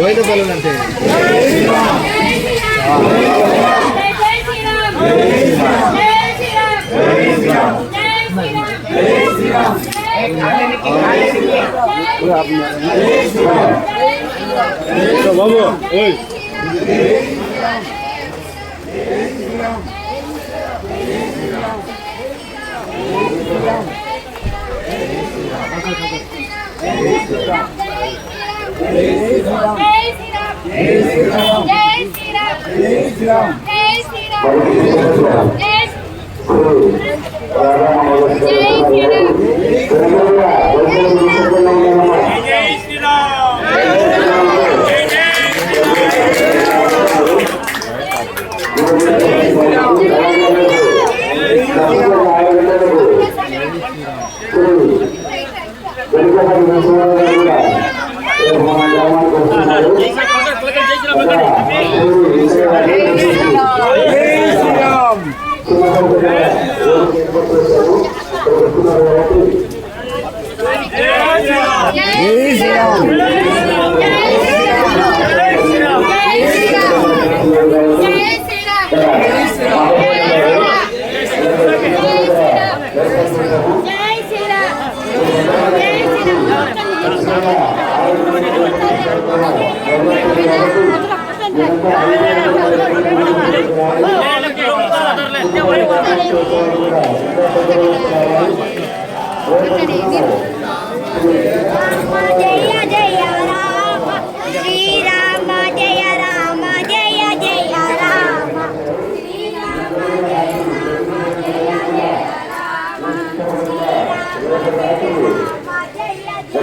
White బలం అంటే బాబు ఓయ్ జయ జయ రామ శ్రీరామ జయ రామ జయ జయ రామ శ్రీరామ జయ రామ జయ జయ రామ శ్రీరామ జయ రామ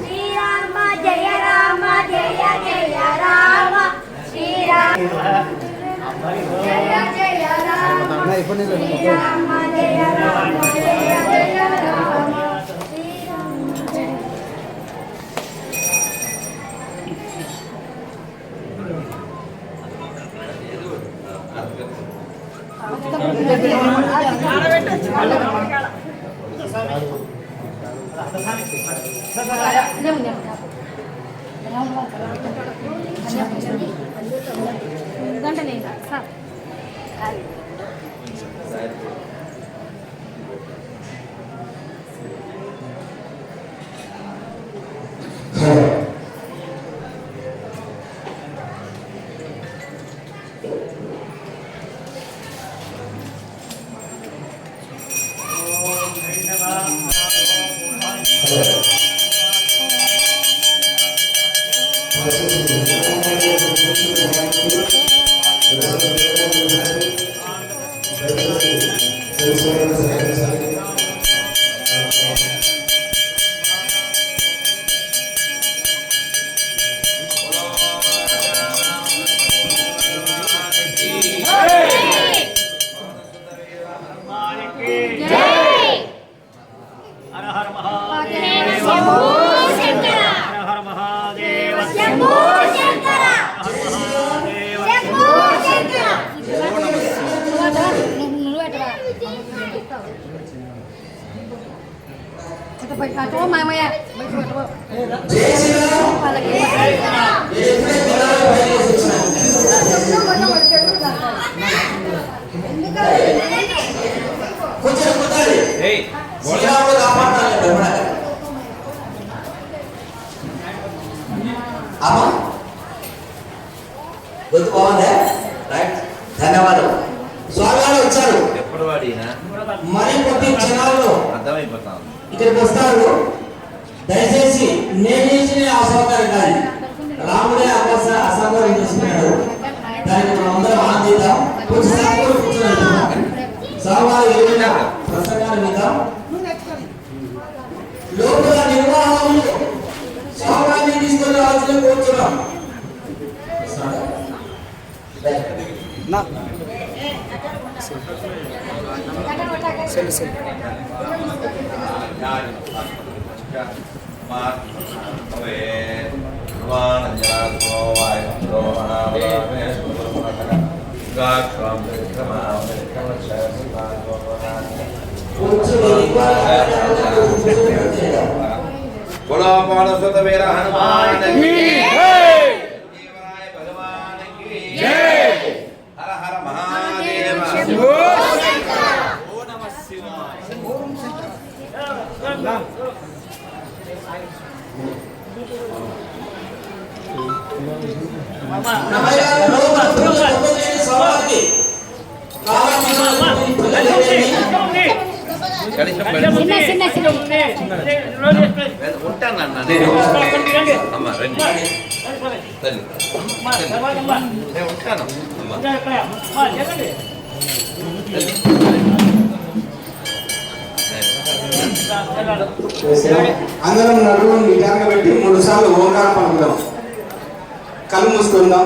శ్రీరామ జయ రామ జయ జయ రామ శ్రీరామ జయ జయ రామ శ్రీరామ జయ రామ జయ జయ రామ శ్రీరామ జయ గంటనే సార్ మామయ్య అమ్మా గొంతు బాగుందే రైట్ ధన్యవాదాలు. స్వామివారు వచ్చారు. ఎప్పుడు వాడినా మరి కొద్ది క్షణాల్లో అర్థమైపోతాం ఇక్కడికి వస్తారు. దయచేసి నేను చేసిన అసౌకర్యం కానీ రాముడే అవస అసౌకర్యం చేసుకున్నాడు. దానికి మనం అందరం ఆనందిద్దాం. కొంచెం సేపు కూర్చొని స్వామివారు ఏమైనా ప్రసంగాలు విద్దాం లోపల నిర్వాహం సవాన్ని తీసుకొని రావాల్సిన కూర్చున్నాం चलो चलो सुत मेरा हनुमान की అందరం నడుము నిటారుగా పెట్టి మూడు సార్లు ఓంకారం పలుకుదాం కళ్ళు మూసుకుందాం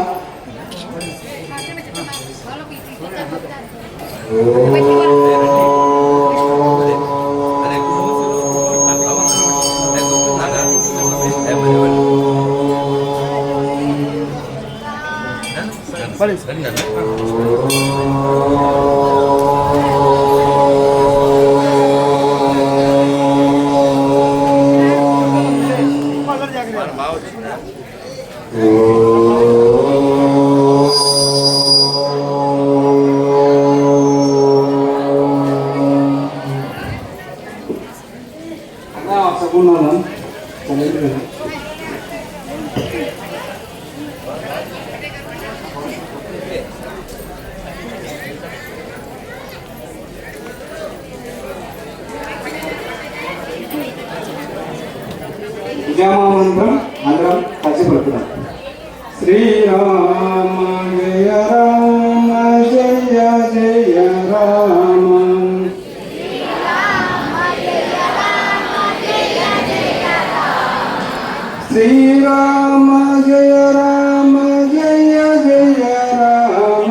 అరే బాగా Gamma mantra సగుణం కలిసి పడుతున్నాం శ్రీరామ జయ రామ జయ జయ రామ శ్రీరామ జయ రామ జయ జయ రామ.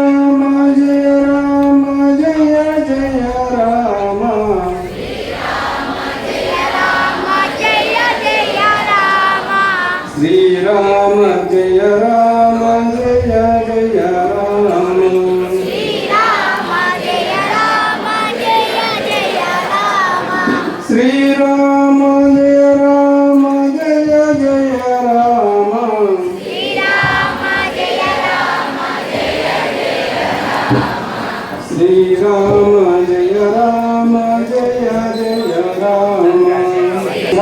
శ్రీరామ జయ రామ జయ జయ రామ. శ్రీరామ జయ రామ జయ జయ రామ.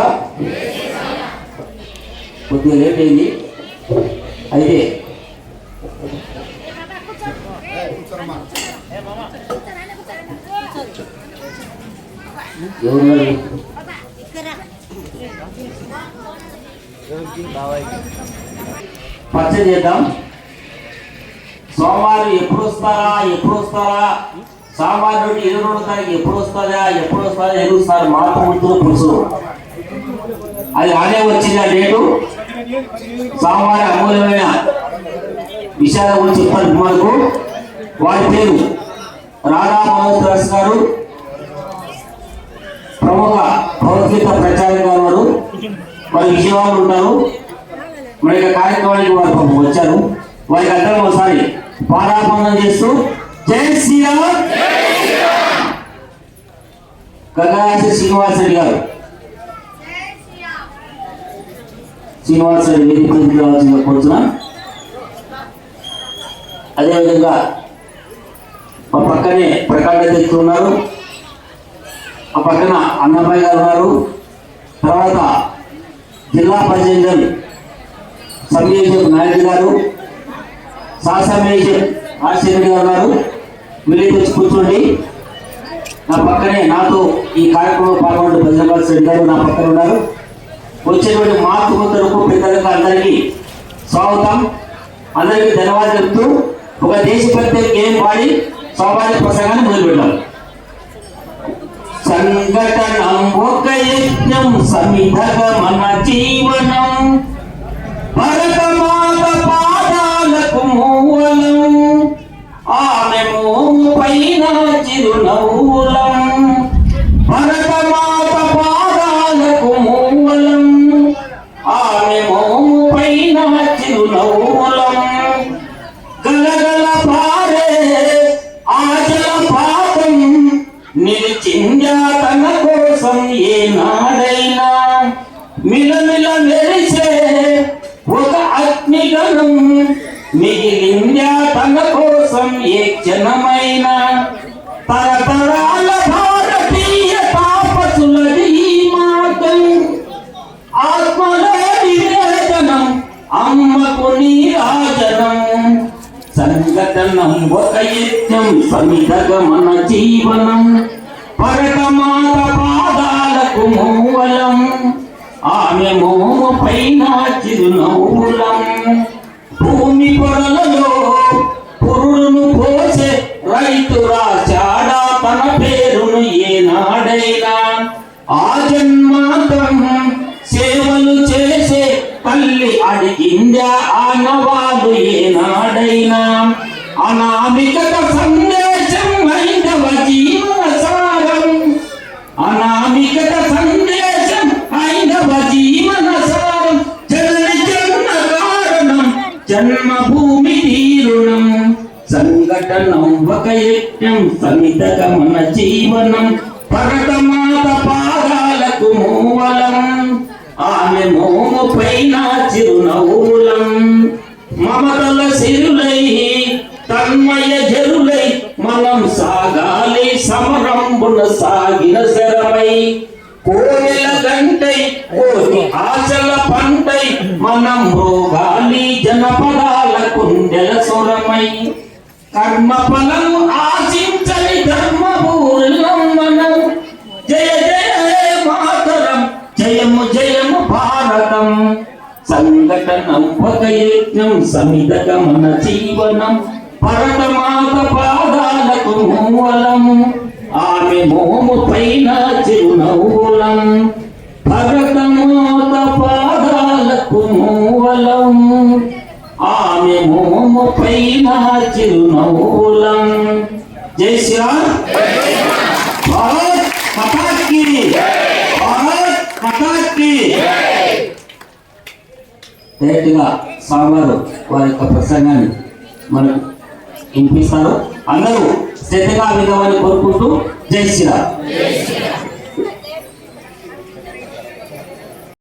కొద్దిగా లేట్ అయింది అయితే ఎవరు చేద్దాం. సోమవారం ఎప్పుడు వస్తారా ఎప్పుడు వస్తారా సోమవారం నుండి ఇరవై రెండు తారీఖు ఎప్పుడు వస్తుందా ఎప్పుడు వస్తుందా ఎదుగుతారు మాతో ముందు పురుషులు అది రానే వచ్చింది ఆ డేటు? సోమవారం అమూల్యమైన విషయాల గురించి చెప్పారు మనకు. వారి పేరు రాధా మనోజ్ దాస్ గారు. ప్రముఖ భగవద్గీత ప్రచారం గారు వారు వారి విజయవాడలో ఉంటారు. మరి యొక్క కార్యక్రమానికి వారు వచ్చారు. వారికి అందరం ఒకసారి పాదాపందం చేస్తూ జై శ్రీరామ్! గంగారాజు శ్రీనివాస్ రెడ్డి గారు. శ్రీనివాస్ రెడ్డి వేదిక మీదకి రావాల్సిందిగా అదేవిధంగా మా పక్కనే ప్రకాండ తెచ్చుకున్నారు. ఉన్నారు ఆ పక్కన అన్నమయ్య గారు ఉన్నారు. తర్వాత జిల్లా పరిషత్ సమీక్ష నాయకులు గారు శాసనమేజర్ ఆశ్చర్య గారు ఉన్నారు. వీళ్ళు వచ్చి కూర్చోండి. నా పక్కనే నాతో ఈ కార్యక్రమంలో పాల్గొన్న ప్రజల రెడ్డి గారు నా పక్కన ఉన్నారు. వచ్చేటువంటి మాతృతలకు పెద్దలకు అందరికీ స్వాగతం. అందరికీ ధన్యవాదాలు చెప్తూ ఒక దేశభక్తి గేమ్ పాడి స్వాభావిక ప్రసంగాన్ని మొదలుపెట్టాలి సంఘటనం ఒక యజ్ఞం సమిధగ మన జీవనం. భరతమాత ఏ జనమైన? తరతరాల భారతీయ తాపసులది ఈ మార్గం ఆత్మలో నివేదనం అమ్మకు నీరాజనం. సంఘటనం ఒక యజ్ఞం సమిధగ మన జీవనం. పరకమాత పాదాలకు మూవలం ఆమె మోము పైన చిరునవ్వులం. భూమి పొరలలో రైతు రాశాడా తన పేరును ఏనాడైనా. ఆ జన్మాంతం సేవలు చేసే తల్లి అడిగిందా ఆనవాలు ఏనాడైనా. అనామికత సందేశం హైందవ జీవన సారం అనామికత సందేశం హైందవ జీవన సారం జన్మ కారణం జన్మభూమి తీరుణం. ఒక యజ్ఞం సమితక మన జీవనం పరతమాత పాదాలకు మూవలం. ఆమె మోము పైన చిరునవ్వులం. మమతల సిరులై తన్మయ జరులై మనం సాగాలి సమరంబున సాగిన శరమై. కోవెల గంటై కోటి ఆశల పంటై మనం రోగాలి జనపదాల కుండెల సురమై. కర్మ ఫలము ఆశించని ధర్మపూర్ణం జయ జయ మాతరం. జయము జయము భారతం. సంఘటనం ఒక యజ్ఞం సమిత మన జీవనం. భరతమాత పాదాలకు మూలం. ఆమె మోము పైన చిరునవ్వులం భరతమాత పాదాలకు మూలం ఆమె మోము పైన చిరునవ్వులం. జై శ్రీరామ్. భారత్ మతాకి. భారత్ మతాకి. డైరెక్ట్గా స్వామివారు వారి యొక్క ప్రసంగాన్ని మనకు వినిపిస్తారు. అందరూ శ్రద్ధగా విధమని కోరుకుంటూ జై శ్రీరామ్.